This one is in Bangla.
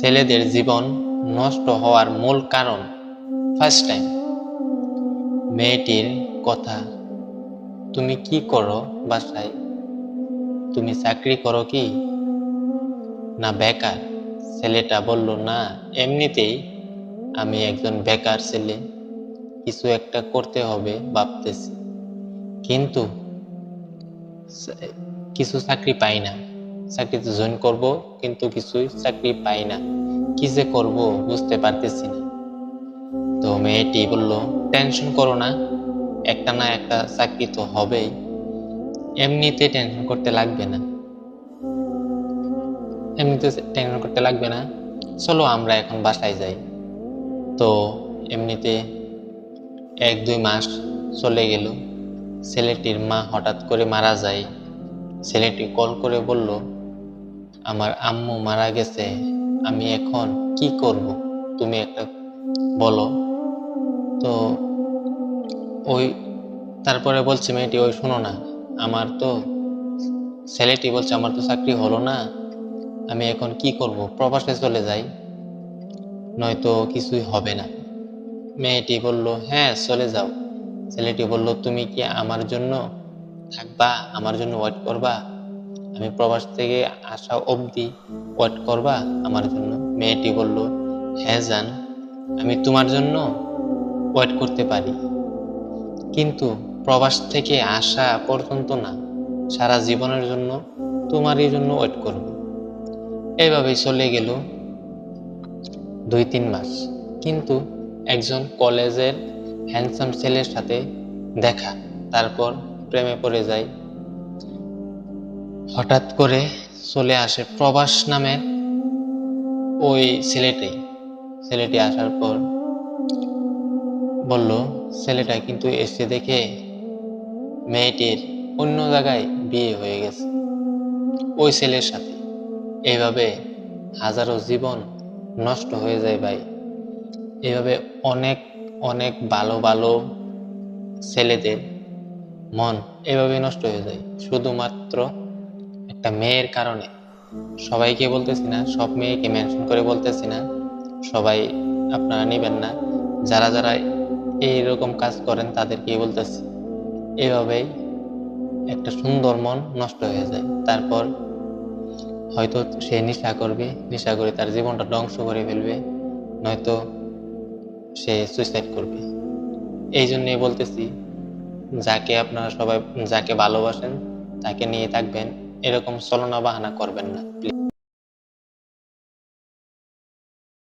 ছেলেদের জীবন নষ্ট হওয়ার মূল কারণ ফার্স্ট টাইম মেয়েটির কথা, তুমি কি করো বাসায়? তুমি চাকরি করো কি? না, বেকার। ছেলেটা বলল, না, এমনিতেই আমি একজন বেকার ছেলে। কিছু একটা করতে হবে ভাবতেছি। কিন্তু কিছু চাকরি পাই না। চাকরিতে জয়েন করব, কিন্তু কিছুই চাকরি পাই না। কি যে করব বুঝতে পারতেছি না। তো মেয়েটি বলল টেনশন করো না, একটা না একটা চাকরি তো হবেই। এমনিতে টেনশন করতে লাগবে না। এমনিতে টেনশন করতে লাগবে না। চলো আমরা এখন বাসায় যাই। তো এমনিতে এক, দুই মাস চলে গেল। ছেলেটির মা হঠাৎ করে মারা যায়। ছেলেটি কল করে বলল আমার আম্মু মারা গেছে, আমি এখন কি করব? তুমি একটা বলো। তো ওই, তারপরে বলছে, মেয়েটি, ওই শোনো না, আমার তো ছেলেটি বলছে, আমার তো চাকরি হলো না, আমি এখন কি করব? প্রবাসে চলে যাই, নয়তো কিছুই হবে না। মেয়েটি বলল হ্যাঁ চলে যাও। ছেলেটি বলল, তুমি কি আমার জন্য থাকবা? আমার জন্য ওয়েট করবা? আমি প্রবাস থেকে আসা অবধি ওয়েট করবা আমার জন্য? মেয়েটি বলল হ্যাঁ জান, আমি তোমার জন্য ওয়েট করতে পারি। কিন্তু প্রবাস থেকে আসা পর্যন্ত না, সারা জীবনের জন্য তোমারই জন্য ওয়েট করব। এইভাবেই চলে গেল দুই তিন মাস। কিন্তু একজন কলেজের হ্যান্ডসাম ছেলের সাথে দেখা, তারপর প্রেমে পড়ে যায় হঠাৎ করে চলে আসে প্রবাস নামের ওই ছেলেটাই ছেলেটি আসার পর বলল, ছেলেটা কিন্তু এসে দেখে মেয়েটির অন্য জায়গায় বিয়ে হয়ে গেছে। ওই ছেলের সাথে এইভাবে হাজারো জীবন নষ্ট হয়ে যায় ভাই। এইভাবে অনেক অনেক ভালো ভালো ছেলেদের মন এভাবে নষ্ট হয়ে যায়। শুধুমাত্র একটা মেয়ের কারণে। সবাইকে বলতেছি না, সব মেয়েকে মেনশন করে বলতেছি না। সবাই আপনারা নেবেন না। যারা যারা এইরকম কাজ করেন তাদেরকে বলতেছি। এভাবেই একটা সুন্দর মন নষ্ট হয়ে যায়। তারপর হয়তো সে নেশা করবে, নেশা করে তার জীবনটা ধ্বংস করে ফেলবে, নয়তো সে সুইসাইড করবে। এই জন্যই বলতেছি, যাকে আপনারা সবাই, যাকে ভালোবাসেন, তাকে নিয়ে থাকবেন। এরকম চলনা বাহানা করবেন না প্লিজ